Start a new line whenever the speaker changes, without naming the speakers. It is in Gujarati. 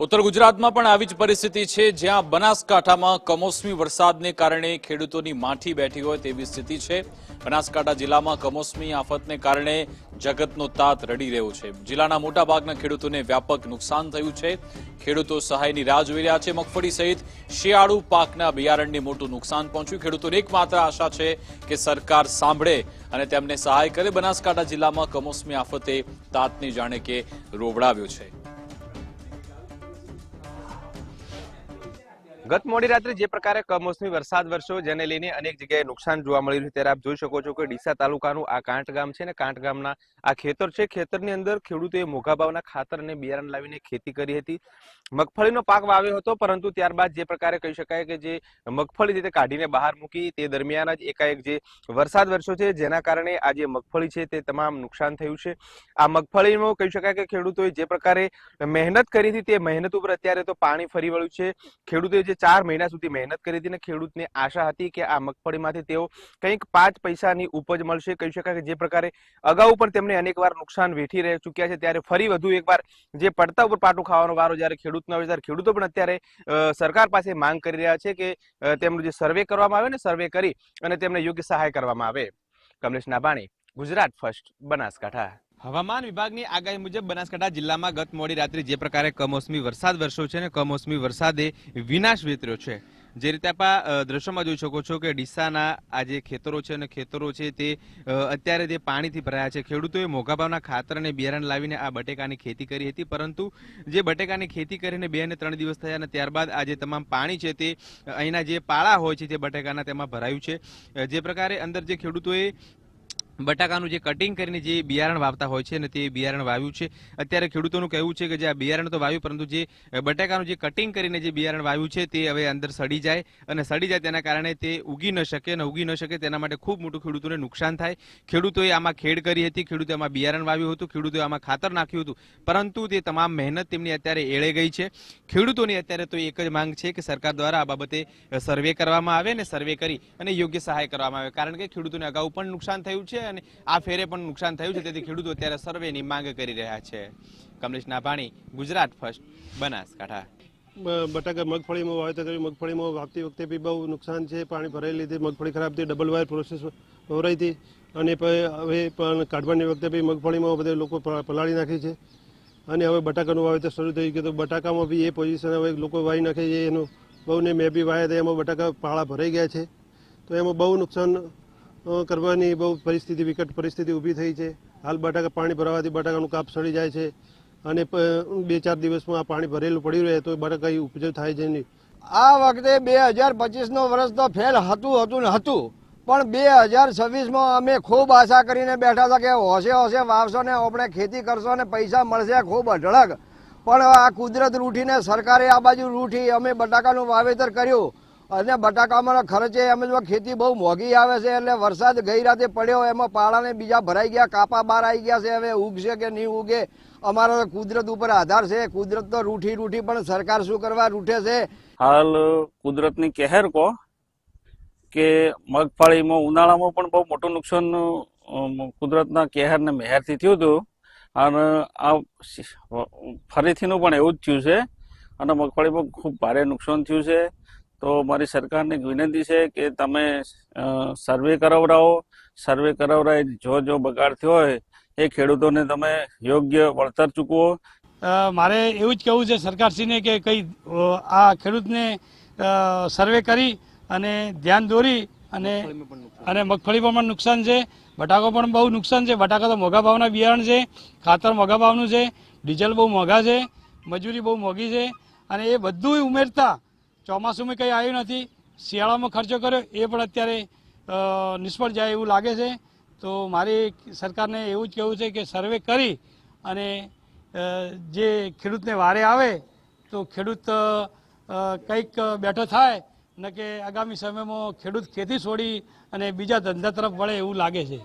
ઉત્તર ગુજરાતમાં પણ આવી જ પરિસ્થિતિ છે, જ્યાં બનાસકાંઠામાં કમોસમી વરસાદને કારણે ખેડૂતોની માઠી બેઠી હોય તેવી સ્થિતિ છે. બનાસકાંઠા જિલ્લામાં કમોસમી આફતને કારણે જગતનો તાત રડી રહ્યો છે. જિલ્લાના મોટાભાગના ખેડૂતોને વ્યાપક નુકસાન થયું છે. ખેડૂતો સહાયની રાહ જોઈ રહ્યા છે. મગફળી સહિત શિયાળુ પાકના બિયારણને મોટું નુકસાન પહોંચ્યું. ખેડૂતોને એકમાત્ર આશા છે કે સરકાર સાંભળે અને તેમને સહાય કરે. બનાસકાંઠા જિલ્લામાં કમોસમી આફતે તાતને જાણે કે રોવડાવ્યો છે.
ગત મોડી રાત્રે જે પ્રકારે કમોસમી વરસાદ વરસ્યો, જેને લઈને અનેક જગ્યાએ નુકસાન જોવા મળી રહ્યું ત્યારે આપ જોઈ શકો છો કે ડીસા તાલુકાનું આ કાંઠ ગામ છે ને કાંઠ ગામના આ ખેતર છે. ખેતરની અંદર ખેડૂતોએ મોઘા ભાવના ખાતર અને બિયારણ લાવીને ખેતી કરી હતી. મગફળીનો પાક વાવ્યો હતો, પરંતુ ત્યારબાદ જે પ્રકારે કહી શકાય કે જે મગફળી જે કાઢીને બહાર મૂકી, તે દરમિયાન જ એકાએક જે વરસાદ વરસ્યો છે, જેના કારણે આ જે મગફળી છે તે તમામ નુકસાન થયું છે. આ મગફળીમાં કહી શકાય કે ખેડૂતોએ જે પ્રકારે મહેનત કરી હતી, તે મહેનત ઉપર અત્યારે તો પાણી ફરી વળ્યું છે. ખેડૂતોએ જે ચાર મહિના સુધી મહેનત કરી હતી અને ખેડૂતને આશા હતી કે આ મગફળીમાંથી તેઓ કંઈક પાંચ પૈસાની ઉપજ મળશે. કહી શકાય કે જે પ્રકારે અગાઉ પણ તેમને અનેકવાર નુકસાન વેઠી રહી ચૂક્યા છે. ત્યારે ફરી વધુ એકવાર જે પડતા ઉપર પાટું ખાવાનો વારો જ્યારે ખેડૂતનો આવે, ત્યારે ખેડૂતો પણ અત્યારે સરકાર પાસે માંગ કરી રહ્યા છે કે તેમનું જે સર્વે કરવામાં આવે ને સર્વે કરી અને તેમને યોગ્ય સહાય કરવામાં આવે. કમલેશ નાભાણી, ગુજરાત ફર્સ્ટ, બનાસકાંઠા. હવામાન વિભાગની આગાહી મુજબ બનાસકાંઠા જિલ્લામાં ગત મોડી રાત્રે જે પ્રકારે કમોસમી વરસાદ વરસ્યો છે ને કમોસમી વરસાદે વિનાશ વેતર્યો છે. જે રીતે આપ દ્રશ્યમાં જોઈ શકો છો કે ડીસાના આ જે ખેતરો છે અને ખેતરો છે તે અત્યારે તે પાણીથી ભરાયા છે. ખેડૂતોએ મોઘા ભાવના ખાતર અને બિયારણ લાવીને આ બટેકાની ખેતી કરી હતી, પરંતુ જે બટેકાની ખેતી કરીને બે અને ત્રણ દિવસ થયા અને ત્યારબાદ આ જે તમામ પાણી છે તે અહીંના જે પાળા હોય છે તે બટેકાના તેમાં ભરાયું છે. જે પ્રકારે અંદર જે ખેડૂતોએ બટાકાનું જે કટિંગ કરીને જે બિયારણ વાવતા હોય છે ને તે બિયારણ વાવ્યું છે. અત્યારે ખેડૂતોનું કહેવું છે કે જે આ બિયારણ તો વાવ્યું, પરંતુ જે બટાકાનું જે કટિંગ કરીને જે બિયારણ વાવ્યું છે, તે હવે અંદર સડી જાય અને સડી જાય તેના કારણે તે ઉગી ન શકે અને ઉગી ન શકે તેના માટે ખૂબ મોટું ખેડૂતોને નુકસાન થાય. ખેડૂતોએ આમાં ખેડ કરી હતી ખેડૂતોએ આમાં બિયારણ વાવ્યું હતું, ખેડૂતોએ આમાં ખાતર નાખ્યું હતું, પરંતુ તે તમામ મહેનત તેમની અત્યારે એળે ગઈ છે. ખેડૂતોની અત્યારે તો એક જ માંગ છે કે સરકાર દ્વારા આ બાબતે સર્વે કરવામાં આવે અને સર્વે કરી અને યોગ્ય સહાય કરવામાં આવે. કારણ કે ખેડૂતોને અગાઉ પણ નુકસાન થયું છે અને આ ફેરે પણ નુકસાન થયું છે. તેથી ખેડૂતો અત્યારે સર્વેની માંગ કરી રહ્યા છે. કમલેશ નાભાણી, ગુજરાત ફર્સ્ટ, બનાસકાંઠા.
બટાકા મગફળીમાં વાવેતર કર્યું. મગફળીમાં વાવતી વખતે બી બહુ નુકસાન છે. પાણી ભરાઈ લીધી. મગફળી ખરાબ થઈ ડબલ વાયર પ્રોસેસ વવરાઈ હતી. અને હવે પણ કાઢવાની વખતે બી મગફળીમાં બધે લોકો પલાળી નાખી છે. અને હવે બટાકાનું વાવેતર શરૂ થઈ ગયું તો બટાકામાં બી એ પોઝિશન હવે લોકો વાવી નાખે છે. એનું બહુ ને મેં બી વાયા હતા. એમાં બટાકા પાળા ભરાઈ ગયા છે. તો એમાં બહુ નુકસાન કરવાની બહુ પરિસ્થિતિ, વિકટ પરિસ્થિતિ ઊભી થઈ છે. હાલ બટાકા પાણી ભરાવાથી બટાકાનું કાપ સડી જાય છે અને બે ચાર દિવસમાં આ પાણી ભરેલું પડ્યું રહે તો બટાકા ઈ ઉપજ થાય છે નહીં.
આ વખતે બે હજાર પચીસનો વર્ષ તો ફેલ હતું હતું ને હતું. પણ બે હજાર છવ્વીસમાં અમે ખૂબ આશા કરીને બેઠા હતા કે હોશે હોશે વાવશો ને આપણે ખેતી કરશો ને પૈસા મળશે, ખૂબ અઢળક. પણ આ કુદરત રૂઠીને સરકારે આ બાજુ રૂઠી અમે બટાકાનું વાવેતર કર્યું. અને બટાકામાં ખર્ચે અમે જ ખેતી બહુ મોંઘી આવે છે, એટલે વરસાદ ગઈ રાતે પડ્યો, એમાં પાળાને બીજા ભરાઈ ગયા, કાપા બહાર આવી ગયા છે, હવે ઉગશે કે નહીં ઉગે, અમારો કુદરત ઉપર આધાર છે, કુદરત તો રૂઠી રૂઠી પણ સરકાર શું કરવા રૂઠે છે?
હાલ કુદરતની કહેર કહો કે મગફળીમાં, ઉનાળામાં પણ બહુ મોટું નુકસાન કુદરતના કહેર ને મહેરથી થયું હતું. અને આ ફરીથીનું પણ એવું જ થયું છે. અને મગફળીમાં ખૂબ ભારે નુકસાન થયું છે. તો મારી સરકારને વિનંતી છે કે તમે સર્વે કરાવડાવો. સર્વે કરાવડાવી જો જો બગાડ થયો હોય, એ ખેડૂતોને તમે યોગ્ય વળતર ચૂકવો.
મારે એવું જ કહેવું છે સરકારશ્રીને કે કંઈ આ ખેડૂતને સર્વે કરી અને ધ્યાન દોરી અને અને મગફળી પણ નુકસાન છે. બટાકો પણ બહુ નુકસાન છે. બટાકા તો મોંઘા ભાવના બિયારણ છે. ખાતર મોંઘા ભાવનું છે. ડીઝલ બહુ મોંઘા છે. મજૂરી બહુ મોંઘી છે. અને એ બધું ઉમેરતા ચોમાસુમાં કંઈ આવ્યું નથી. શિયાળામાં ખર્ચો કર્યો. એ પણ અત્યારે નિષ્ફળ જાય એવું લાગે છે. તો મારી સરકારને એવું જ કહેવું છે કે સર્વે કરી અને જે ખેડૂતને વારે આવે, તો ખેડૂત કંઈક બેઠો થાય, ન કે આગામી સમયમાં ખેડૂત ખેતી છોડી અને બીજા ધંધા તરફ વળે એવું લાગે છે.